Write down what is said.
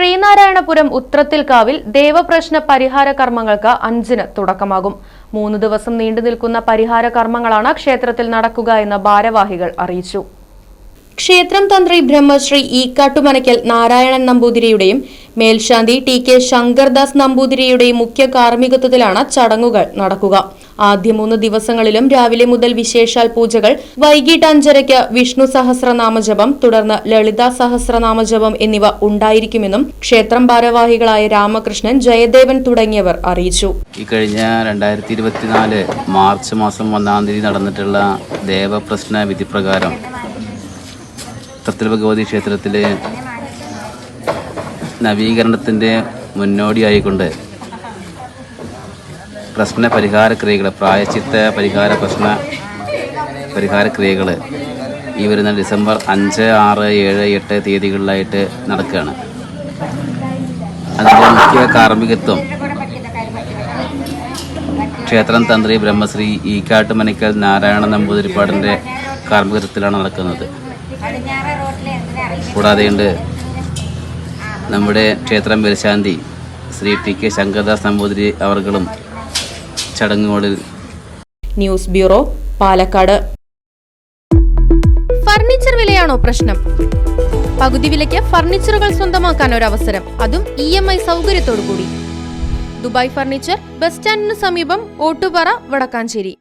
ശ്രീനാരായണപുരം ഉത്രത്തിൽക്കാവിൽ ദേവപ്രശ്ന പരിഹാര കർമ്മങ്ങൾക്ക് അഞ്ചിന് തുടക്കമാകും. മൂന്ന് ദിവസം നീണ്ടു നിൽക്കുന്ന പരിഹാര കർമ്മങ്ങളാണ് ക്ഷേത്രത്തിൽ നടക്കുക എന്ന് ഭാരവാഹികൾ അറിയിച്ചു. ക്ഷേത്രം തന്ത്രി ബ്രഹ്മശ്രീ ഈക്കാട്ടുമനയ്ക്കൽ നാരായണൻ നമ്പൂതിരിയുടെയും മേൽശാന്തി ടി കെ ശങ്കർദാസ് നമ്പൂതിരിയുടെ മുഖ്യ കാർമ്മികത്വത്തിലാണ് ചടങ്ങുകൾ നടക്കുക. ആദ്യ മൂന്ന് ദിവസങ്ങളിലും രാവിലെ മുതൽ വിശേഷാൽ പൂജകൾ വൈകിട്ട് അഞ്ചരയ്ക്ക് വിഷ്ണു സഹസ്രനാമജപം തുടർന്ന് ലളിത സഹസ്രനാമജപം എന്നിവ ഉണ്ടായിരിക്കുമെന്നും ക്ഷേത്രം ഭാരവാഹികളായ രാമകൃഷ്ണൻ ജയദേവൻ തുടങ്ങിയവർ അറിയിച്ചു. ഈ കഴിഞ്ഞ രണ്ടായിരത്തി ഇരുപത്തിനാല് മാർച്ച് മാസം ഒന്നാം തീയതി നടന്നിട്ടുള്ള ദേവപ്രശ്ന വിധിപ്രകാരം തത്വ ഭഗവതി ക്ഷേത്രത്തിലെ നവീകരണത്തിന്റെ മുന്നോടിയായിക്കൊണ്ട് പ്രശ്ന പരിഹാര ക്രിയകൾ പ്രായച്ചിത്ത പരിഹാര പ്രശ്ന പരിഹാര ക്രിയകൾ ഈ വരുന്ന ഡിസംബർ അഞ്ച് ആറ് ഏഴ് എട്ട് തീയതികളിലായിട്ട് നടക്കുകയാണ്. അതിന്റെ മുഖ്യ കാർമ്മികത്വം ക്ഷേത്രം തന്ത്രി ബ്രഹ്മശ്രീ ഈക്കാട്ടുമനക്കൽ നാരായണ നമ്പൂതിരിപ്പാടിന്റെ കാർമ്മികത്വത്തിലാണ് നടക്കുന്നത്. കൂടാതെയുണ്ട് നമ്മുടെ ക്ഷേത്രം മേൽശാന്തി ശ്രീ പി കെ ശങ്കർദാസ് നമ്പൂതിരി അവർകളും ചടങ്ങുകളിൽ. News bureau Palakkad. ഫർണിച്ചർ വിലയാണോ പ്രശ്നം? പകുതി വിലയ്ക്ക് ഫർണിച്ചറുകൾ സ്വന്തമാക്കാൻ ഒരു അവസരം അതും ഇ എം ഐ സൗകര്യത്തോടു കൂടി ദുബായ് ഫർണിച്ചർ ബസ് സ്റ്റാൻഡിന് സമീപം ഓട്ടുപാറ വടക്കാഞ്ചേരി.